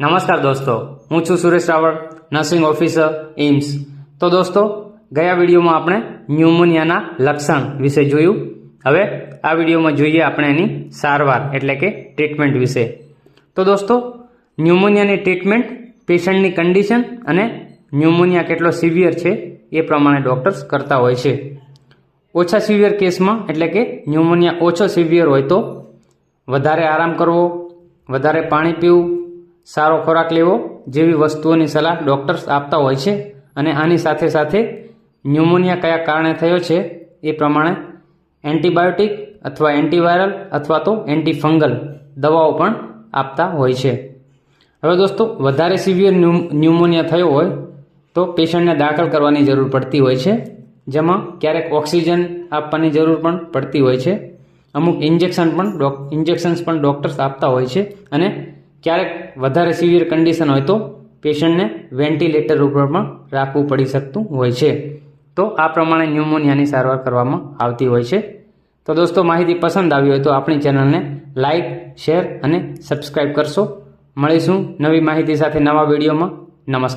નમસ્કાર દોસ્તો, હું છું Suresh Raval, nursing officer AIIMS તો દોસ્તો, ગયા વિડીયોમાં આપણે ન્યુમોનિયાના લક્ષણ વિશે જોયું. હવે આ વિડીયોમાં જોઈએ આપણે એની સારવાર, એટલે કે ટ્રીટમેન્ટ વિશે. તો દોસ્તો, ન્યુમોનિયાની ટ્રીટમેન્ટ પેશન્ટની કન્ડિશન અને ન્યુમોનિયા કેટલો સિવિયર છે એ પ્રમાણે ડૉક્ટર્સ કરતા હોય છે. ઓછા સિવિયર કેસમાં, એટલે કે ન્યુમોનિયા ઓછો સિવિયર હોય તો વધારે આરામ કરવો, વધારે પાણી પીવું સારો ખોરાક લેવો જેવી વસ્તુઓની સલાહ ડૉક્ટર્સ આપતા હોય છે અને આની સાથે સાથે ન્યુમોનિયા કયા કારણે થયો છે એ પ્રમાણે એન્ટીબાયોટિક અથવા એન્ટીવાયરલ અથવા તો એન્ટીફંગલ દવાઓ પણ આપતા હોય છે. હવે દોસ્તો, વધારે સિવિયર ન્યુમોનિયા થયો હોય તો પેશન્ટને દાખલ કરવાની જરૂર પડતી હોય છે, જેમાં ક્યારેક ઓક્સિજન આપવાની જરૂર પણ પડતી હોય છે. અમુક ઇન્જેક્શન પણ ડોક, ઇન્જેક્શન્સ પણ ડૉક્ટર્સ આપતા હોય છે અને ક્યારેક વધારે સિવિયર કન્ડિશન હોય તો પેશન્ટને વેન્ટિલેટર ઉપર પણ રાખવું પડી શકતું હોય છે. તો આ પ્રમાણે ન્યુમોનિયાની સારવાર કરવામાં આવતી હોય છે. તો દોસ્તો, માહિતી પસંદ આવી હોય તો આપણી ચેનલને લાઇક શેર અને સબસ્ક્રાઈબ કરશો. મળીશું નવી માહિતી સાથે નવા વિડીયોમાં. નમસ્કાર.